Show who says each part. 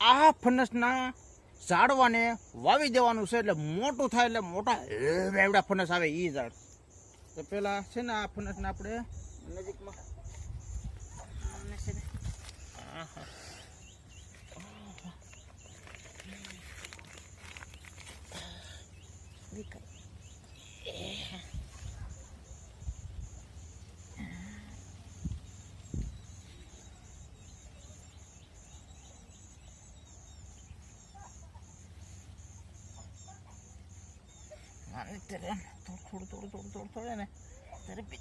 Speaker 1: આ ફનસના ઝાડવાને વાવી દેવાનું છે એટલે મોટું થાય એટલે મોટા એવડા ફનસ આવે એ ઝાડ. તો પેલા છે ને આ ફનસને આપણે નજીકમાં આને Lan derim. Dur dur dur dur dur dur hemen. Derim bir